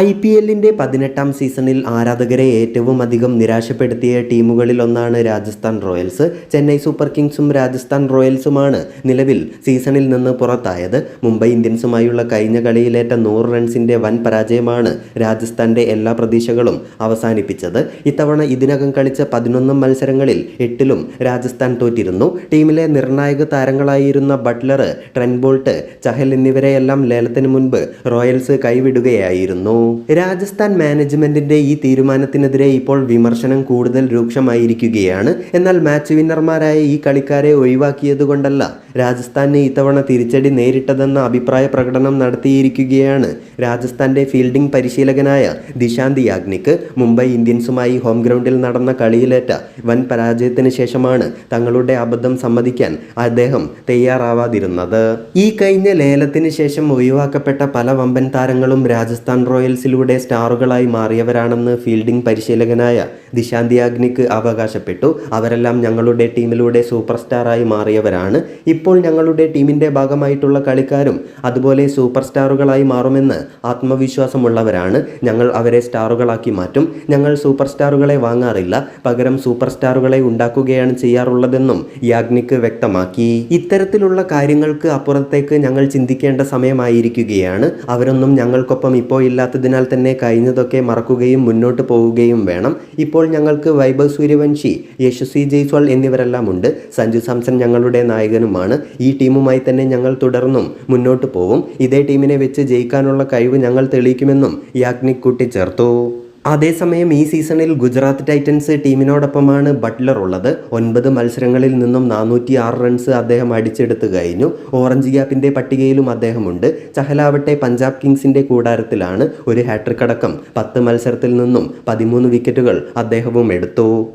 I P എല്ലിന്റെ പതിനെട്ടാം സീസണിൽ ആരാധകരെ ഏറ്റവും അധികം നിരാശപ്പെടുത്തിയ ടീമുകളിൽ ഒന്നാണ് രാജസ്ഥാൻ റോയൽസ്. ചെന്നൈ സൂപ്പർ കിങ്സും രാജസ്ഥാൻ റോയൽസുമാണ് നിലവിൽ സീസണിൽ നിന്ന് പുറത്തായത്. മുംബൈ ഇന്ത്യൻസുമായുള്ള കഴിഞ്ഞ കളിയിലേറ്റ നൂറ് റൺസിന്റെ വൻ പരാജയമാണ് രാജസ്ഥാന്റെ എല്ലാ പ്രതീക്ഷകളും അവസാനിപ്പിച്ചത്. ഇത്തവണ ഇതിനകം കളിച്ച പതിനൊന്ന് മത്സരങ്ങളിൽ എട്ടിലും രാജസ്ഥാൻ തോറ്റിരുന്നു. ടീമിലെ നിർണായക താരങ്ങളായിരുന്ന ബട്ട്ലർ ട്രെൻബോൾട്ട് ചഹൽ എന്നിവരെയെല്ലാം ലേലത്തിന് മുൻപ് റോയൽസ് കൈവിടുകയായിരുന്നു. രാജസ്ഥാൻ മാനേജ്മെന്റിന്റെ ഈ തീരുമാനത്തിനെതിരെ ഇപ്പോൾ വിമർശനം കൂടുതൽ രൂക്ഷമായിരിക്കുകയാണ്. എന്നാൽ മാച്ച് വിന്നർമാരായ ഈ കളിക്കാരെ ഒഴിവാക്കിയതുകൊണ്ടല്ല. രാജസ്ഥാന് ഇത്തവണ തിരിച്ചടി നേരിട്ടതെന്ന അഭിപ്രായ പ്രകടനം നടത്തിയിരിക്കുകയാണ്. രാജസ്ഥാന്റെ ഫീൽഡിംഗ് പരിശീലകനായ ദിശാന്ത് യാഗ്നിക്ക് മുംബൈ ഇന്ത്യൻസുമായി ഹോം ഗ്രൗണ്ടിൽ നടന്ന കളിയിലേറ്റ വൻ പരാജയത്തിന് ശേഷമാണ് തങ്ങളുടെ അബദ്ധം സമ്മതിക്കാൻ അദ്ദേഹം തയ്യാറാവാതിരുന്നത്. ഈ കഴിഞ്ഞ ലേലത്തിന് ശേഷം ഒഴിവാക്കപ്പെട്ട പല വമ്പൻ താരങ്ങളും രാജസ്ഥാൻ റോയൽസിലൂടെ സ്റ്റാറുകളായി മാറിയവരാണെന്ന് ഫീൽഡിംഗ് പരിശീലകനായ ദിശാന്ത് യാഗ്നിക് അവകാശപ്പെട്ടു. അവരെല്ലാം ഞങ്ങളുടെ ടീമിലൂടെ സൂപ്പർ സ്റ്റാറായി മാറിയവരാണ്. ഇപ്പോൾ ഞങ്ങളുടെ ടീമിന്റെ ഭാഗമായിട്ടുള്ള കളിക്കാരും അതുപോലെ സൂപ്പർ സ്റ്റാറുകളായി മാറുമെന്ന് ആത്മവിശ്വാസമുള്ളവരാണ്. ഞങ്ങൾ അവരെ സ്റ്റാറുകളാക്കി മാറ്റും. ഞങ്ങൾ സൂപ്പർ സ്റ്റാറുകളെ വാങ്ങാറില്ല. പകരം സൂപ്പർ സ്റ്റാറുകളെ ഉണ്ടാക്കുകയാണ് ചെയ്യാറുള്ളതെന്നും യാഗ്നിക്ക് വ്യക്തമാക്കി. ഇത്തരത്തിലുള്ള കാര്യങ്ങൾക്ക് അപ്പുറത്തേക്ക് ഞങ്ങൾ ചിന്തിക്കേണ്ട സമയമായിരിക്കുകയാണ്. അവരൊന്നും ഞങ്ങൾക്കൊപ്പം ഇപ്പോൾ ഇല്ലാത്തതിനാൽ തന്നെ കഴിഞ്ഞതൊക്കെ മറക്കുകയും മുന്നോട്ട് പോവുകയും വേണം. ഇപ്പോൾ ഞങ്ങൾക്ക് വൈഭവ് സൂര്യവംശി യശസ്വി ജയ്സ്വാൾ എന്നിവരെല്ലാം ഉണ്ട്. സഞ്ജു സാംസൺ ഞങ്ങളുടെ നായകനുമാണ്. ഈ ടീമുമായി തന്നെ ഞങ്ങൾ തുടർന്നും മുന്നോട്ട് പോവും. ഇതേ ടീമിനെ വെച്ച് ജയിക്കാനുള്ള കഴിവ് ഞങ്ങൾ തെളിയിക്കുമെന്നും യാഗ്നിക് കൂട്ടിച്ചേർത്തു. അതേസമയം ഈ സീസണിൽ ഗുജറാത്ത് ടൈറ്റൻസ് ടീമിനോടൊപ്പമാണ് ബട്ട്ലർ ഉള്ളത്. ഒൻപത് മത്സരങ്ങളിൽ നിന്നും നാനൂറ്റി ആറ് റൺസ് അദ്ദേഹം അടിച്ചെടുത്ത് കഴിഞ്ഞു. ഓറഞ്ച് ഗ്യാപ്പിന്റെ പട്ടികയിലും അദ്ദേഹമുണ്ട്. ചഹലാവട്ടെ പഞ്ചാബ് കിങ്സിന്റെ കൂടാരത്തിലാണ് ഒരു ഹാട്രിക് അടക്കം. പത്ത് മത്സരത്തിൽ നിന്നും പതിമൂന്ന് വിക്കറ്റുകൾ അദ്ദേഹവും എടുത്തു.